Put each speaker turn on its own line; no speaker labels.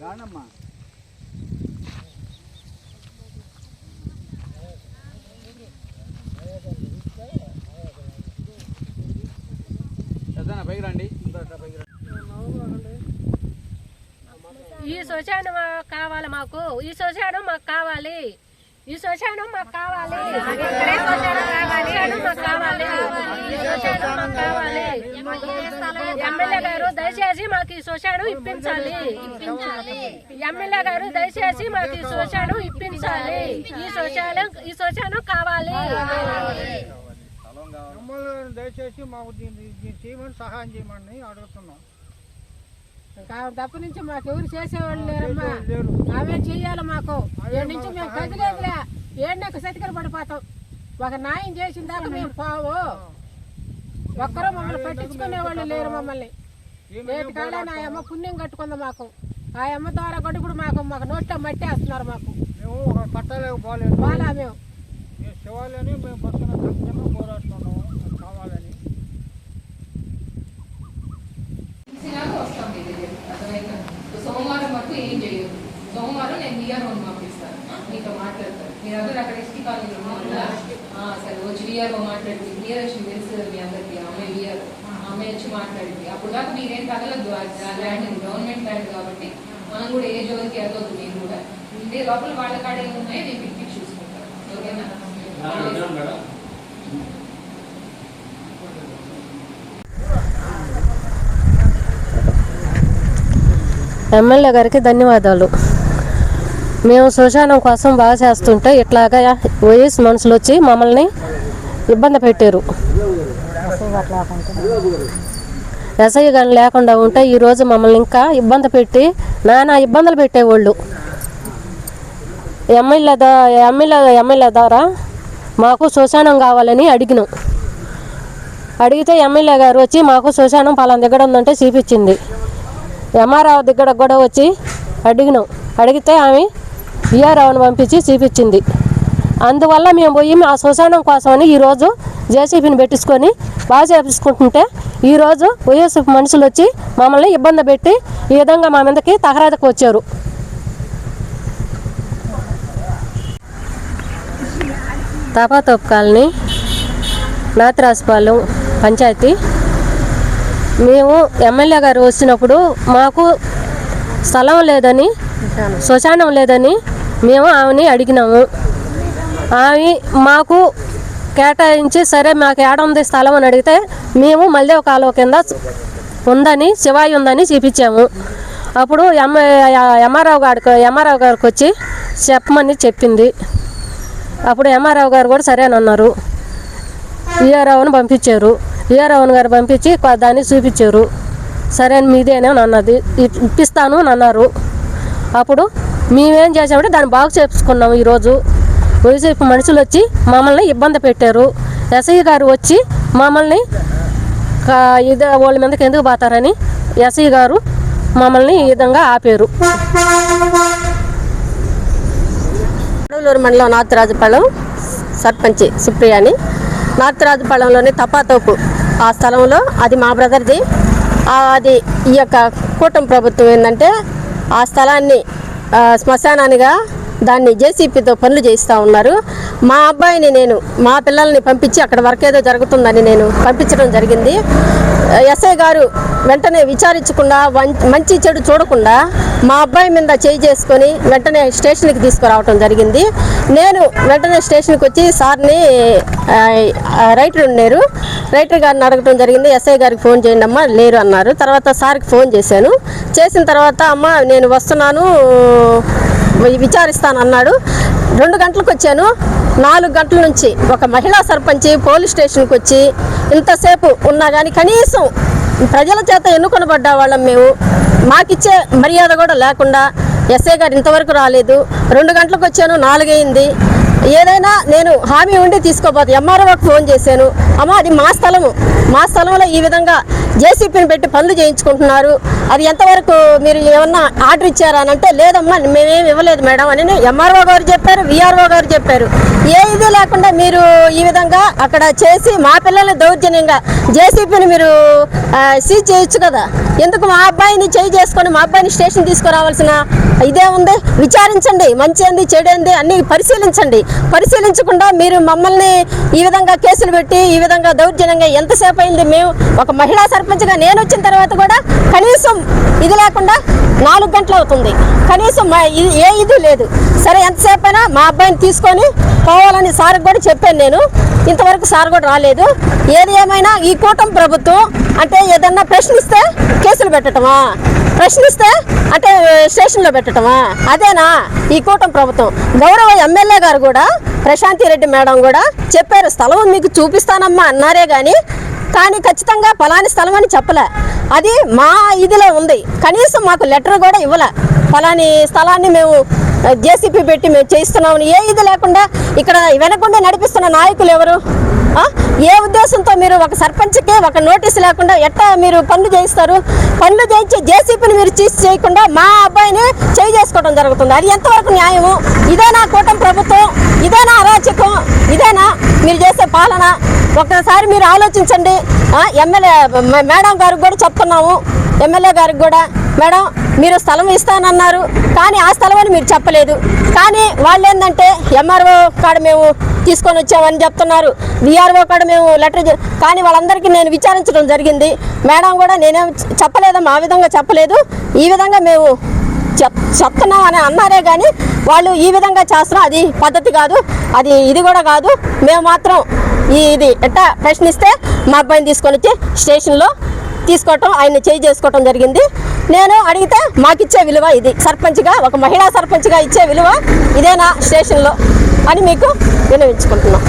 రానమ్మా. పెద్దనా పైకి రండి.
ఈ శ్మశానం కావాలి మాకు. ఈ శ్మశానం మాకు కావాలి. ఈ శ్మశానం మాకు కావాలి ఇక్కడే శ్మశానం కావాలి శ్మశానం మాకు కావాలి ఈ శ్మశానం మాకు కావాలి ఎమ్మెల్యే గారు దయచేసి మాకు ఈ శ్మశానం ఇప్పించాలి. ఎమ్మెల్యే గారు దయచేసి మాకు ఈ శ్మశానం ఇప్పించాలి. ఈ శ్మశానం ఈ శ్మశానం కావాలి.
దయచేసి మాకు చేయమని సహాయం చేయమని అడుగుతున్నాం.
తప్ప నుంచి మాకు ఎవరు చేసేవాళ్ళు లేరమ్మా?
లేరు.
ఆమె చెయ్యాలి మాకు. ఏడు నుంచి మేము కదిలేదులే ఏడునొక్క సతికలు పడిపోతాం. ఒక న్యాయం చేసిన దాకా మేము పోవు. ఒక్కరూ మమ్మల్ని పట్టించుకునే వాళ్ళు లేరు మమ్మల్ని. నేటి కాలాన్ని ఆ అమ్మ పుణ్యం కట్టుకుంది మాకు. ఆ అమ్మ ద్వారా కూడా ఇప్పుడు మాకు మాకు నోట్లో మట్టేస్తున్నారు మాకు.
మేము ఒక కట్టలేకపోలేదు
బాలా మేము
శివాలని మేము బతుకున్న ఖచ్చితంగా పోరాడుతున్నాము అది కావాలని
ఇచ్చినాక వస్తాం మీ దగ్గర అర్థమైందా సో సోమవారం వరకు ఏం చేయదు సోమవారం నేను విఆర్ హోమ్ పంపిస్తాను ఆ, మీతో మాట్లాడతాను మీరు అందరూ అక్కడ ఎస్టీ కాలేజ్ ఉన్నారు సరే వచ్చి విఆర్ మాట్లాడింది క్లియర్ వచ్చి తెలుసు మీ అందరికి ఆమె విఆర్ ఆమె వచ్చి మాట్లాడింది అప్పుడు దాకా మీరేం తగలదు ల్యాండ్ గవర్నమెంట్ ల్యాండ్ కాబట్టి మనం కూడా ఏ జోలికి వెళ్ళొద్దు మీరు కూడా ఉండే లోపల వాళ్ళ కాడ ఏమున్నాయో నేను పిక్కి చూసుకుంటాను ఓకేనా
ఎమ్మెల్యే గారికి ధన్యవాదాలు. మేము శ్మశానం కోసం బాగా చేస్తుంటే ఇట్లాగా వైఎస్ మనుషులు వచ్చి మమ్మల్ని ఇబ్బంది పెట్టారు. ఎస్ఐ కానీ లేకుండా ఉంటే ఈరోజు మమ్మల్ని ఇంకా ఇబ్బంది పెట్టి నానా ఇబ్బందులు పెట్టేవాళ్ళు. ఎమ్మెల్యే దా ఎమ్మెల్యే ఎమ్మెల్యే ద్వారా మాకు శ్మశానం కావాలని అడిగినాం. అడిగితే ఎమ్మెల్యే గారు వచ్చి మాకు శ్మశానం పలానా దగ్గర ఉందంటే చూపించింది ఎంఆర్ఓ దగ్గర కూడా వచ్చి అడిగినాం. అడిగితే ఆమె ఈఆర్ఓని పంపించి చూపించింది. అందువల్ల మేము పోయి ఆ శ్మశానం కోసమని ఈరోజు జేసీబీని పెట్టించుకొని బాగా చేపించుకుంటుంటే ఈరోజు వైఎస్ఎఫ్ మనుషులు వచ్చి మమ్మల్ని ఇబ్బంది పెట్టి ఈ విధంగా మా మీదకి తహరాదకు వచ్చారు. తాపాతోపు కాలనీ నాతిరాజపాలెం పంచాయతీ. మేము ఎమ్మెల్యే గారు వచ్చినప్పుడు మాకు స్థలం లేదని శ్మశానం. లేదని మేము ఆమెని అడిగినాము. ఆమె మాకు కేటాయించి సరే మాకు ఏడంది స్థలం అని అడిగితే మేము మల్దేవ కాలువ కింద ఉందని శివాయి ఉందని చూపించాము. అప్పుడు ఎమ్ ఎంఆర్ఓ గారికి ఎంఆర్ఓ గారికి వచ్చి చెప్పమని చెప్పింది. అప్పుడు ఎంఆర్ఓ గారు కూడా సరే అని అన్నారు. ఈఆర్ఓని పంపించారు. ఈఆర్ఓని గారు పంపించి దాన్ని చూపించారు. సరే అని మీదేనే అన్నది ఇప్పిస్తాను అని అన్నారు. అప్పుడు మేమేం చేసామంటే దాన్ని బాగు చేసుకున్నాము ఈరోజు. వైసీపీ మనుషులు వచ్చి మమ్మల్ని ఇబ్బంది పెట్టారు. ఎస్ఐ గారు వచ్చి మమ్మల్ని కా- ఇది వాళ్ళ మీదకి ఎందుకు పోతారని ఎస్ఐ గారు మమ్మల్ని ఈ విధంగా ఆపారు.
అడవులూరు మండలం నార్తరాజుపాలెం సర్పంచి సుప్రియాని. నార్తరాజుపాలెంలోని తపాతోపు ఆ స్థలంలో అది మా బ్రదర్ది. అది ఈ యొక్క కూటమి ప్రభుత్వం ఏంటంటే ఆ స్థలాన్ని శ్మశానానిగా దాన్ని జేసీపీతో పనులు చేయిస్తూ ఉన్నారు. మా అబ్బాయిని నేను మా పిల్లల్ని పంపించి అక్కడ వర్క్ ఏదో జరుగుతుందని నేను పంపించడం జరిగింది. ఎస్ఐ గారు వెంటనే విచారించకుండా మంచి చెడు చూడకుండా మా అబ్బాయి మీద చేయి చేసుకొని వెంటనే స్టేషన్కి తీసుకురావటం జరిగింది. నేను వెంటనే స్టేషన్కి వచ్చి సార్ని రైటర్ ఉన్నారు రైటర్ గారిని అడగటం జరిగింది. ఎస్ఐ గారికి ఫోన్ చేయండి అమ్మా లేరు అన్నారు. తర్వాత సార్కి ఫోన్ చేశాను. చేసిన తర్వాత అమ్మ నేను వస్తున్నాను విచారిస్తాను అన్నాడు. రెండు గంటలకు వచ్చాను. నాలుగు గంటల నుంచి ఒక మహిళా సర్పంచ్ పోలీస్ స్టేషన్కి వచ్చి ఇంతసేపు ఉన్నా కానీ కనీసం ప్రజల చేత ఎన్నుకొనబడ్డ వాళ్ళం మేము. మాకిచ్చే మర్యాద కూడా లేకుండా ఎస్ఐ గారు ఇంతవరకు రాలేదు. రెండు గంటలకు వచ్చాను నాలుగైంది. ఏదైనా నేను హామీ ఉండి తీసుకోబోతు ఎంఆర్ఓకి ఫోన్ చేశాను. అమ్మ అది మా స్థలము. మా స్థలంలో ఈ విధంగా జేసీపీని పెట్టి పనులు చేయించుకుంటున్నారు. అది ఎంతవరకు మీరు ఏమన్నా ఆర్డర్ ఇచ్చారా అని అంటే లేదమ్మా మేమేమి ఇవ్వలేదు మేడం అని ఎంఆర్ఓ గారు చెప్పారు విఆర్ఓ గారు చెప్పారు. ఏ ఇది లేకుండా మీరు ఈ విధంగా అక్కడ చేసి మా పిల్లల్ని దౌర్జన్యంగా జేసీపీని మీరు సీజ్ చేయొచ్చు కదా. ఎందుకు మా అబ్బాయిని చేయి చేసుకొని మా అబ్బాయిని స్టేషన్ తీసుకురావాల్సిన ఇదే ఉంది? విచారించండి. మంచి ఏంది చెడేంది అన్ని పరిశీలించండి. పరిశీలించకుండా మీరు మమ్మల్ని ఈ విధంగా కేసులు పెట్టి ఈ విధంగా దౌర్జన్యంగా ఎంతసేపు అయింది మేము ఒక మహిళా సర్పంచ్గా నేను వచ్చిన తర్వాత కూడా కనీసం ఇది లేకుండా నాలుగు గంటలు అవుతుంది. కనీసం మా ఏ ఇది లేదు. సరే ఎంతసేపు అయినా మా అబ్బాయిని తీసుకొని పోవాలని సార్ కూడా చెప్పాను నేను. ఇంతవరకు సార్ కూడా రాలేదు. ఏది ఏమైనా ఈ కూటమి ప్రభుత్వం అంటే ఏదన్నా ప్రశ్నిస్తే కేసులు పెట్టటమా? ప్రశ్నిస్తే అంటే స్టేషన్లో పెట్టటమా? అదేనా ఈ కూటమి ప్రభుత్వం? గౌరవ ఎమ్మెల్యే గారు కూడా ప్రశాంతి రెడ్డి మేడం కూడా చెప్పారు స్థలం మీకు చూపిస్తానమ్మా అన్నారే కానీ కానీ ఖచ్చితంగా ఫలాని స్థలం అని చెప్పలే. అది మా ఇదిలో ఉంది. కనీసం మాకు లెటర్ కూడా ఇవ్వలే. ఫలాని స్థలాన్ని మేము జేసీపీ పెట్టి మేము చేయిస్తున్నామని. ఏ ఇది లేకుండా ఇక్కడ వెనకుండా నడిపిస్తున్న నాయకులు ఎవరు? ఏ ఉద్దేశంతో మీరు ఒక సర్పంచ్కి ఒక నోటీస్ లేకుండా ఎట్టా మీరు పనులు చేయిస్తారు? పనులు చేయించి జేసీపీని మీరు చీజ్ చేయకుండా మా అబ్బాయిని చేయి చేసుకోవడం జరుగుతుంది. అది ఎంతవరకు న్యాయము? ఇదేనా కూటమి ప్రభుత్వం? ఇదేనా అరాచకం? ఇదేనా మీరు చేసే పాలన? ఒక్కసారి మీరు ఆలోచించండి. ఎమ్మెల్యే మేడం గారికి కూడా చెప్తున్నాము. ఎమ్మెల్యే గారికి కూడా మేడం మీరు స్థలం ఇస్తానన్నారు కానీ ఆ స్థలం అని మీరు చెప్పలేదు. కానీ వాళ్ళు ఏంటంటే ఎంఆర్ఓ కాడ మేము తీసుకొని వచ్చామని చెప్తున్నారు. విఆర్ఓ కూడా మేము లెటర్ కానీ వాళ్ళందరికీ నేను విచారించడం జరిగింది. మేడం కూడా నేనేం చెప్పలేదమ్మా ఆ విధంగా చెప్పలేదు. ఈ విధంగా మేము చెప్ చెప్తున్నాం అని అన్నారే కానీ వాళ్ళు ఈ విధంగా చేస్తున్నాం అది పద్ధతి కాదు అది ఇది కూడా కాదు. మేము మాత్రం ఈ ఇది ఎట్టా ప్రశ్నిస్తే మా అబ్బాయిని తీసుకొని వచ్చి స్టేషన్లో తీసుకోవటం ఆయన చేయి చేసుకోవటం జరిగింది. నేను అడిగితే మాకిచ్చే విలువ ఇది. సర్పంచ్గా ఒక మహిళా సర్పంచ్గా ఇచ్చే విలువ ఇదేనా స్టేషన్లో అని మీకు వినవించుకుంటున్నాం